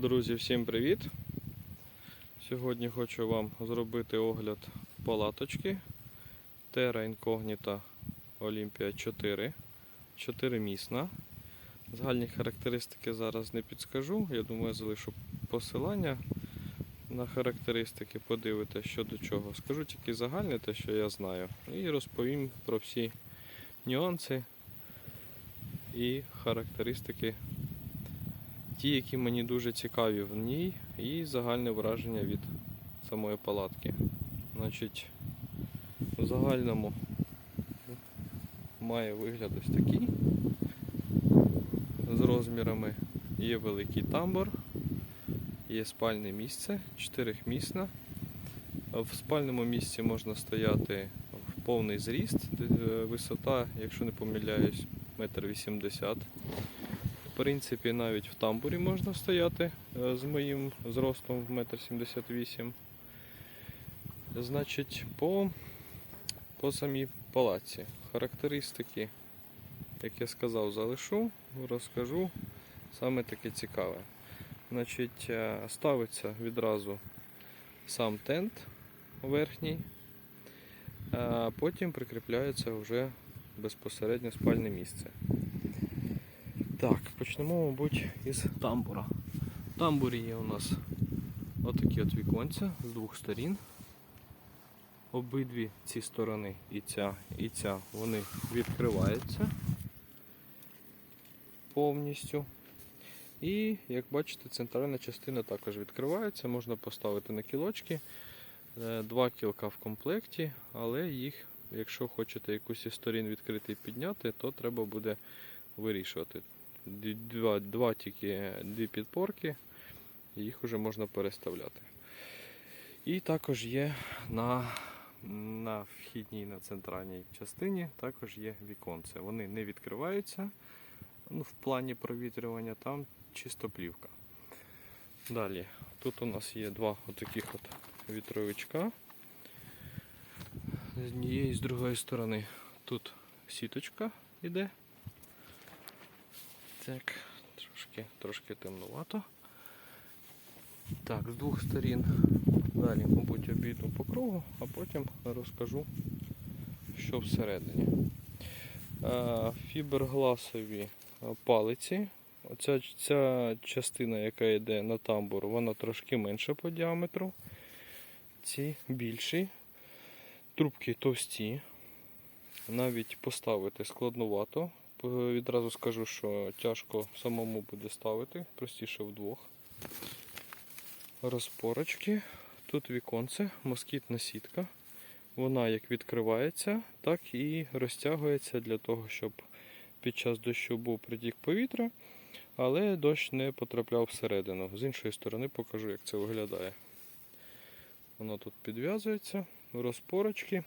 Друзі, всім привіт! Сьогодні хочу вам зробити огляд палаточки Terra Incognita Olympia 4. 4 місна. Загальні характеристики зараз не підскажу. Я думаю, залишу посилання на характеристики, подивитися що до чого. Скажу тільки загальне те, що я знаю, і розповім про всі нюанси і характеристики ті, які мені дуже цікаві в ній, і загальне враження від самої палатки. Значить, в загальному має вигляд ось такий. З розмірами є великий тамбур, є спальне місце, чотирихмісна. В спальному місці можна стояти в повний зріст, висота, якщо не помиляюсь, метр вісімдесят. Принципі, навіть в тамбурі можна стояти е, з моїм зростом в 1,78 м. Значить, по, по самій палаці. Характеристики, як я сказав, залишу, розкажу. Саме таке цікаве. Значить, е, ставиться відразу сам тент верхній, а потім прикріпляється вже безпосередньо спальне місце. Так, почнемо, мабуть, із тамбура. В тамбурі є у нас отакі от віконця з двох сторін. Обидві ці сторони, і ця, і ця, вони відкриваються повністю. І, як бачите, центральна частина також відкривається, можна поставити на кілочки. Е, Два кілка в комплекті, але їх, якщо хочете якусь із сторін відкрити і підняти, то треба буде вирішувати. Два, два тільки дві підпорки, їх вже можна переставляти. І також є на, на вхідній на центральній частині також є віконце. Вони не відкриваються ну, в плані провітрювання, там чисто плівка. Далі, тут у нас є два отаких от вітровичка. З однієї з другої сторони тут сіточка йде. Так, трошки, трошки темнувато. Так, з двох сторін далі, мабуть, обійду по кругу, а потім розкажу, що всередині. Е, Фібергласові палиці. Оця ця частина, яка йде на тамбур, вона трошки менша по діаметру. Ці більші. Трубки товсті. Навіть поставити складнувато. П- Відразу скажу, що тяжко самому буде ставити, простіше вдвох. Розпорочки. Тут віконце, москітна сітка. Вона як відкривається, так і розтягується для того, щоб під час дощу був притік повітря, але дощ не потрапляв всередину. З іншої сторони покажу, як це виглядає. Воно тут підв'язується, розпорочки.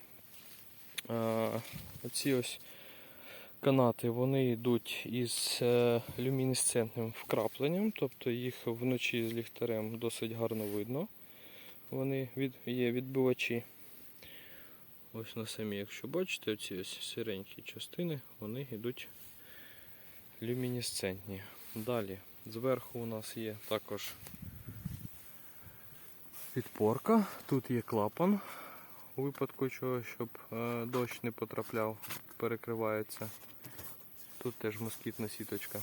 А, оці ось канати вони йдуть із е, люмінесцентним вкрапленням, тобто їх вночі з ліхтарем досить гарно видно. Вони від, є відбивачі. Ось на самі, якщо бачите, оці ось сиренькі частини, вони йдуть люмінесцентні. Далі, зверху у нас є також підпорка, тут є клапан, у випадку чого, щоб е, дощ не потрапляв, перекривається. Тут теж москітна сіточка.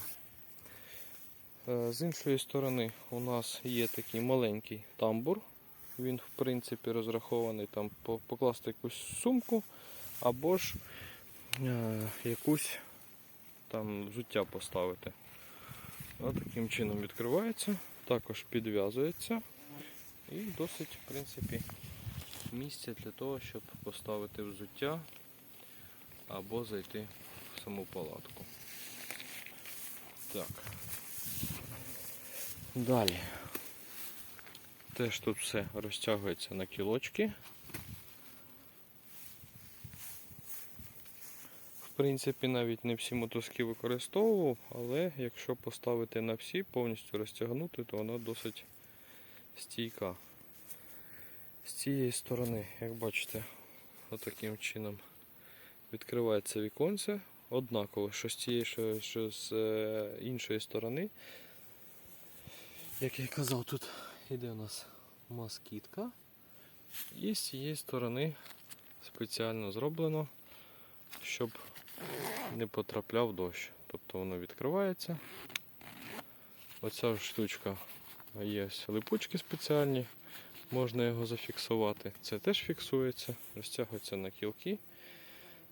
Е, З іншої сторони у нас є такий маленький тамбур. Він, в принципі, розрахований там покласти якусь сумку або ж е, якусь там взуття поставити. Таким чином відкривається, також підв'язується і досить, в принципі, місця для того, щоб поставити взуття або зайти в саму палатку. Так. Далі. Теж тут все розтягується на кілочки. В принципі, навіть не всі мотузки використовував, але якщо поставити на всі, повністю розтягнути, то вона досить стійка. З цієї сторони, як бачите, отаким чином відкривається віконце. Однаково, що з цієї, що, з е, іншої сторони. Як я казав, тут іде у нас москітка. І з цієї сторони спеціально зроблено, щоб не потрапляв дощ. Тобто воно відкривається. Оця штучка є липучки спеціальні, можна його зафіксувати. Це теж фіксується, розтягується на кілки.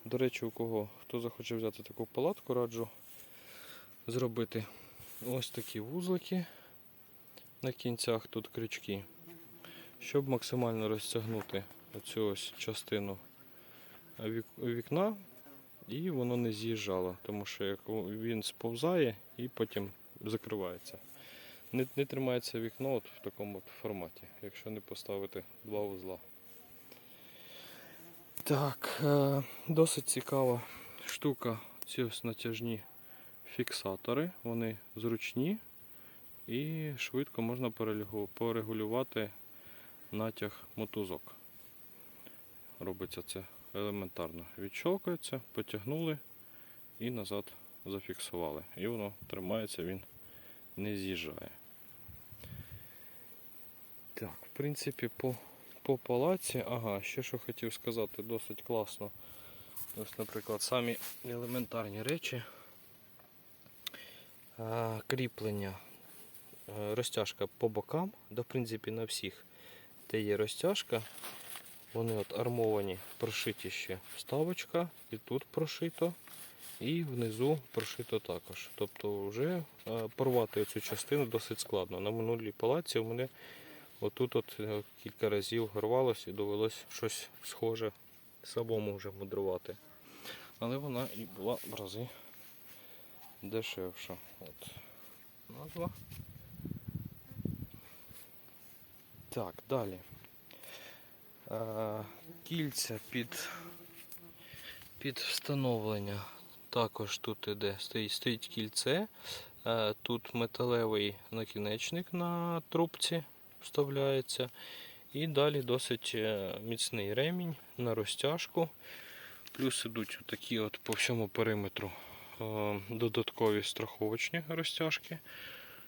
До речі, у кого хто захоче взяти таку палатку, раджу зробити ось такі вузлики. На кінцях тут крючки, щоб максимально розтягнути оцю ось частину вікна, і воно не з'їжджало, тому що він сповзає і потім закривається. Не, не тримається вікно от в такому от форматі, якщо не поставити два вузла. Так, е, досить цікава штука. Ці ось натяжні фіксатори, вони зручні і швидко можна порегулювати натяг мотузок. Робиться це елементарно. Відщолкується, потягнули і назад зафіксували. І воно тримається, він не з'їжджає. В принципі, по, по палаці, ага, ще що хотів сказати, досить класно. Ось, наприклад, самі елементарні речі. Кріплення, е, розтяжка по бокам, да, принципі, на всіх, де є розтяжка, вони от армовані, прошиті ще вставочка, і тут прошито, і внизу прошито також. Тобто вже е, порвати цю частину досить складно. На минулій палаці у мене отут от е, кілька разів рвалося і довелось щось схоже самому вже мудрувати. Але вона і була в рази дешевша. От. Назва. Так, далі. Е, кільця під, під встановлення. Також тут іде, стоїть, стоїть кільце. Е, тут металевий накінечник на трубці вставляється. І далі досить е, міцний ремінь на розтяжку. Плюс ідуть такі от по всьому периметру е, додаткові страховочні розтяжки,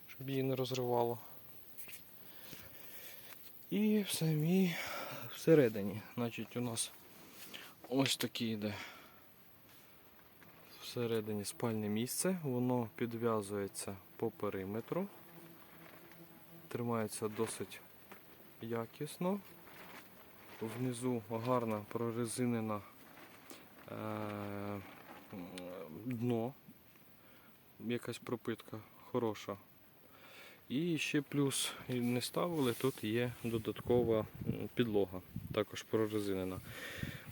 щоб її не розривало. І в самій всередині, значить, у нас ось таке йде всередині спальне місце, воно підв'язується по периметру, тримається досить якісно. Внизу гарна прорезинена е, дно, якась пропитка хороша. І ще плюс не ставили, тут є додаткова підлога, також прорезинена.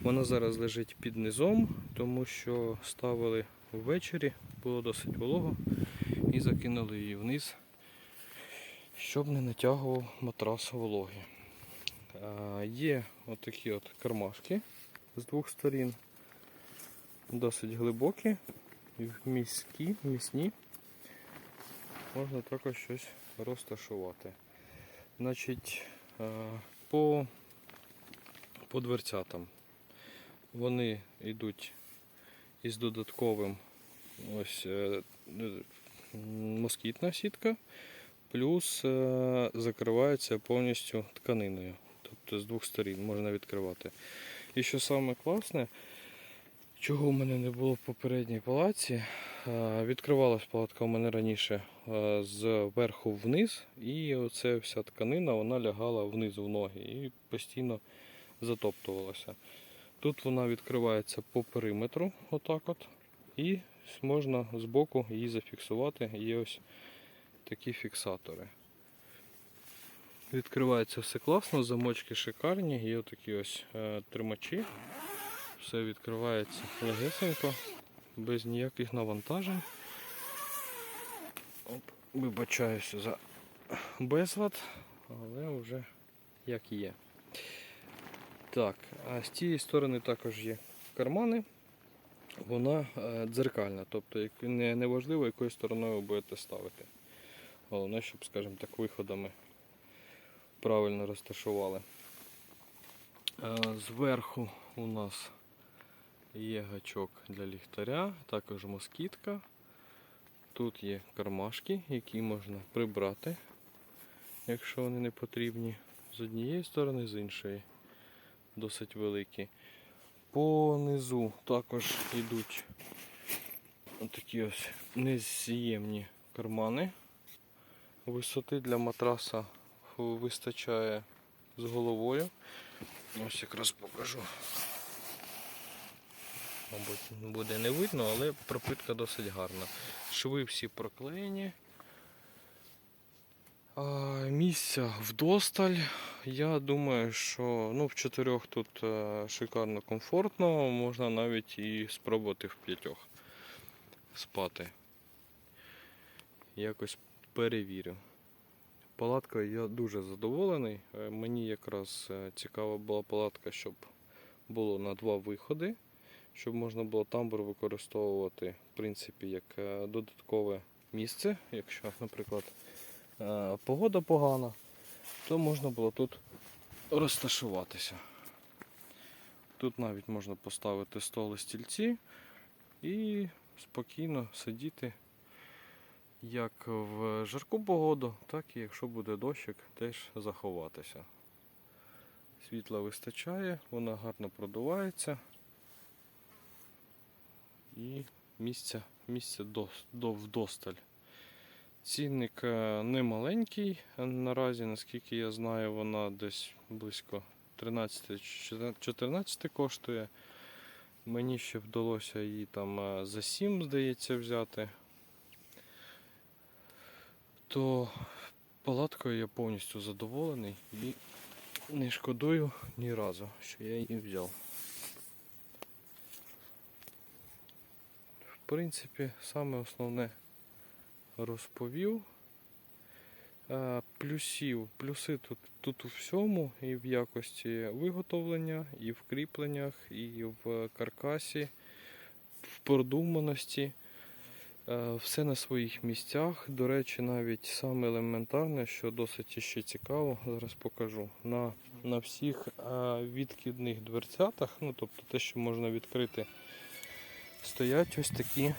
Вона зараз лежить під низом, тому що ставили ввечері, було досить волого, і закинули її вниз, щоб не натягував матрас вологи. А, Є отакі от кармашки з двох сторін, досить глибокі, міські, міцні. Можна також щось розташувати. Значить, е, по, по дверцятам вони йдуть із додатковим ось е, е, москітна сітка, плюс е, закривається повністю тканиною. Тобто з двох сторін можна відкривати. І що саме класне, чого в мене не було в попередній палаці, е, відкривалась палатка у мене раніше е, зверху вниз, і оця вся тканина вона лягала вниз в ноги і постійно затоптувалася. Тут вона відкривається по периметру, отак от, і можна збоку її зафіксувати. Є ось такі фіксатори. Відкривається все класно, замочки шикарні, є такі ось е, тримачі. Все відкривається легесенько, без ніяких навантажень. Оп, вибачаюся за безлад, але вже як є. Так, а з цієї сторони також є кармани. Вона е, дзеркальна, тобто не важливо, якою стороною ви будете ставити. Головне, щоб, скажімо так, виходами правильно розташували. Е, Зверху у нас є гачок для ліхтаря, також москітка. Тут є кармашки, які можна прибрати якщо вони не потрібні. З однієї сторони, з іншої. Досить великі. По низу також йдуть такі ось нез'ємні кармани. Висоти для матраса вистачає з головою. Ось якраз покажу. Мабуть, буде не видно, але пропитка досить гарна. Шви всі проклеєні. А, місця вдосталь. Я думаю, що ну, в чотирьох тут е, шикарно комфортно, можна навіть і спробувати в п'ятьох спати. Якось перевірю. Палаткою я дуже задоволений. Е, Мені якраз е, цікава була палатка, щоб було на два виходи, щоб можна було тамбур використовувати в принципі як е, додаткове місце, якщо, наприклад, погода погана, то можна було тут розташуватися. Тут навіть можна поставити столи стільці і спокійно сидіти як в жарку погоду, так і якщо буде дощик, теж заховатися. Світла вистачає, вона гарно продувається і місця, місця до, до, вдосталь. Цінник е, не маленький, наразі, наскільки я знаю, вона десь близько 13-14 коштує. Мені ще вдалося її там е, за 7, здається, взяти. То палаткою я повністю задоволений і не шкодую ні разу, що я її взяв. В принципі, саме основне розповів. Е, Плюсів, плюси тут, тут у всьому, і в якості виготовлення, і в кріпленнях, і в каркасі, в продуманості. Е, Все на своїх місцях. До речі, навіть саме елементарне, що досить ще цікаво, зараз покажу. На, на всіх е, відкидних дверцятах, ну тобто те, що можна відкрити, стоять ось такі.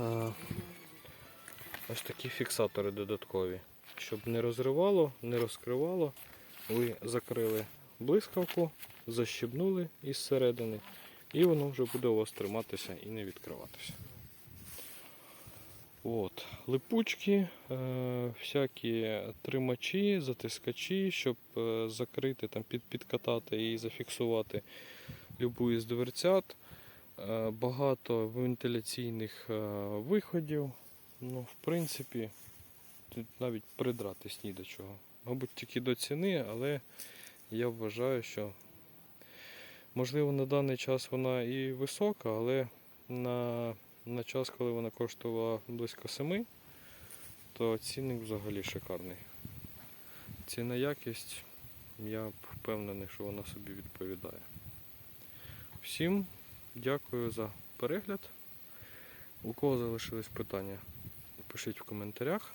е, Ось такі фіксатори додаткові. Щоб не розривало, не розкривало, ви закрили блискавку, защебнули із середини, і воно вже буде у вас триматися і не відкриватися. От. Липучки, е, всякі тримачі, затискачі, щоб е, закрити, там, під, підкатати і зафіксувати любу із дверцят. Е, багато вентиляційних е, виходів. Ну, в принципі, тут навіть придратись ні до чого. Мабуть, тільки до ціни, але я вважаю, що можливо на даний час вона і висока, але на, на час, коли вона коштувала близько 7, то цінник взагалі шикарний. Ціна якість, я впевнений, що вона собі відповідає. Всім дякую за перегляд. У кого залишились питання, пишіть в коментарях.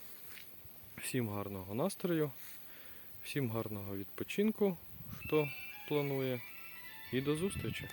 Всім гарного настрою, всім гарного відпочинку, хто планує. І до зустрічі!